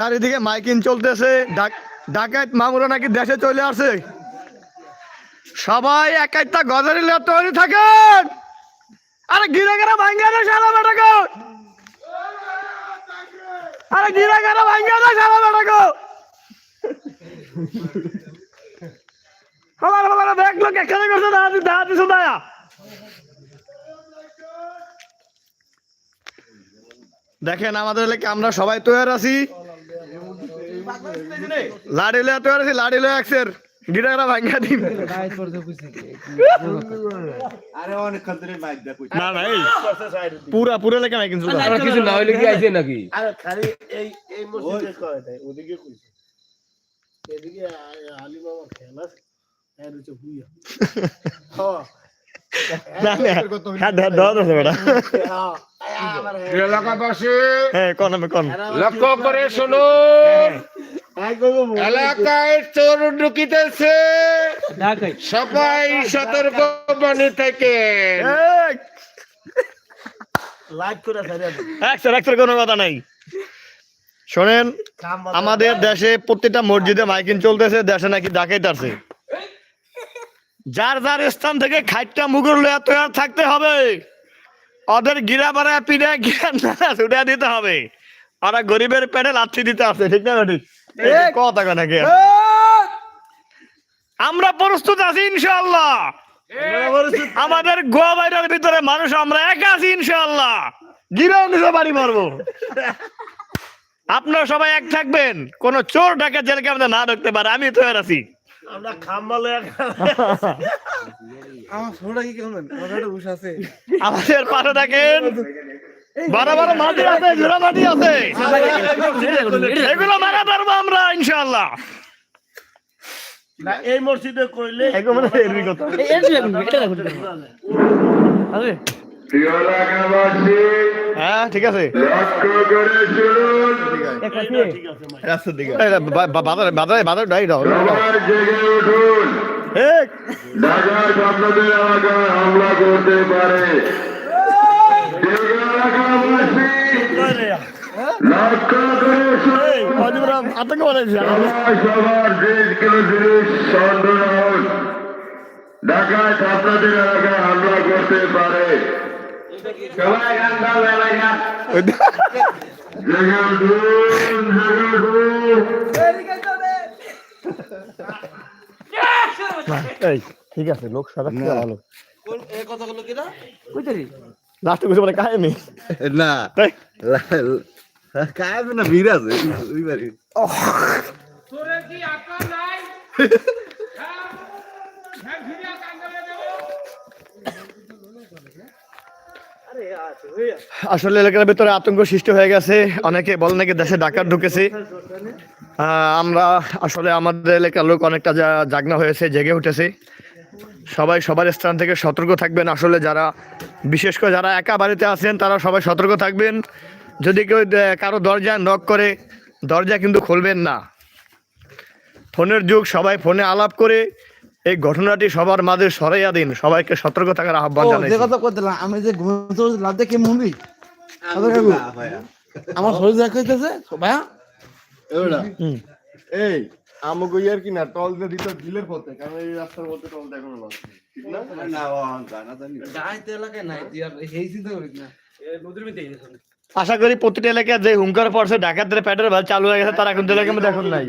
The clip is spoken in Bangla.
চারিদিকে মাইকিং চলতেছে। ডাক- ডাকাত মামুরা নাকি দেশে চলে আসে? সবাই এক একটা গজারি তৈরি থাকেন। আরে গিরে গেরা ভাঙ্গা দে সারা বেটাকে। আরে গিরে গেরা ভাঙ্গা দে সারা বেটাকে। আমার আমার দেখল কেখানে করছে দাঁড়াতে দাঁড়াতে শোনায়া দেখেন আমাদের এলাকা আমরা সবাই তৈরি আছি। লাড়ি লয়া তৈরি আছি লাড়ি লয়া একসের গিটারা ভাঙ্গা দিন আরে অনেক খান্তরে মাইক দেখো না না এই পুরা পুরা এলাকা নাই কিন্তু আর কিছু না হইলে কি আইছে নাকি? আরে খালি এই এই মসজিদে কয় ওদিকে কইছে। এদিকে আলী বাবা খেলা এর হচ্ছে হুইয়া হ্যাঁ না না হ্যাঁ ধর ধর বেটা আমার এলাকাবাসী হ্যাঁ কোন কোন লক্ষ্য করে শোনো এলাকায় চোর ঢুকিতেছে। সবাই সতর্ক বাণী থেকে। কোনো কথা নাই। শোনেন আমাদের দেশে প্রত্যেকটা মসজিদে মাইকিং চলতেছে দেশে নাকি ডাকাইত আছে যার যার স্থান থেকে খাইটটা মুগুর লয়া তৈরি থাকতে হবে। ওদের গিরা পিড়া গিরা না ছুটে দিতে হবে। ওরা গরিবের পেটে লাথি দিতে আছে ঠিক না ঠিক। কথা কেন? কি আমরা প্রস্তুত আছি ইনশাআল্লাহ। আমাদের গোয়া বাইরের ভিতরে মানুষ আমরা একা আছি ইনশাআল্লাহ। গিরাও নিজে বাড়ি মারবো। আপনারা সবাই এক থাকবেন কোন চোর ডাকা জেলকে আমাদের না ঢুকতে পারে আমি তো আছি। আমরা খাম্বালে আমার কি কেমন? আমার একটা উষ আছে। আমাদের পাশে থাকেন মাটি আছে ঝুড়া মাটি আছে। এগুলো মারা পারব আমরা ইনশাআল্লাহ। না এই মসজিদে কইলে এগুলো কথা। ঠিক আছে রাস্তার দিকে বাজারে বাজারে ডাই দাও আপনাদের এলাকায় হামলা করতে পারে ডাকাত আপনাদের এলাকায় হামলা করতে পারে সবাই গান গাও এই ঠিক আছে লোক সারা ভালো এই কথাগুলো কি না? লাস্টে কিছু বলে কাহিনী না। তাই? না ভিড় আছে। ওই বাড়ি আসলে এলাকার ভিতরে আতঙ্ক সৃষ্টি হয়ে গেছে। অনেকে বলে নাকি দেশে ডাকাত ঢুকেছে। আমরা আসলে আমাদের এলাকার লোক অনেকটা জাগনা হয়েছে, জেগে উঠেছে। সবাই সবার স্থান থেকে সতর্ক থাকবেন। আসলে যারা, বিশেষ করে যারা একা বাড়িতে আছেন, তারা সবাই সতর্ক থাকবেন। যদি কেউ কারও দরজা নক করে, দরজা কিন্তু খুলবেন না। ফোনের যুগ, সবাই ফোনে আলাপ করে এই ঘটনাটি সবার মাঝে সরাইয়া দিন সবাইকে সতর্ক থাকার আহ্বান ও, যে জানাই কথা করতেলাম আমি যে ঘুমতে লাভ দেখে মুভি আমার শরীর দেখা হইতেছে ভাইয়া? এওড়া এই আমাকে ইয়ার কি না টল দিয়ে দিত ঝিলের পথে কারণ এই রাস্তার মধ্যে টল দেখানো না ঠিক না? না জানা। জানি গাইতে এলাকায় নাই তুই আর এই চিন্তা করিস না। আশা করি প্রতিটা এলাকায় যে হুঙ্কার পড়ছে ডাকাতদের প্যাটের ভালো চালু হয়ে গেছে তারা এখন এলাকার মধ্যে এখন নাই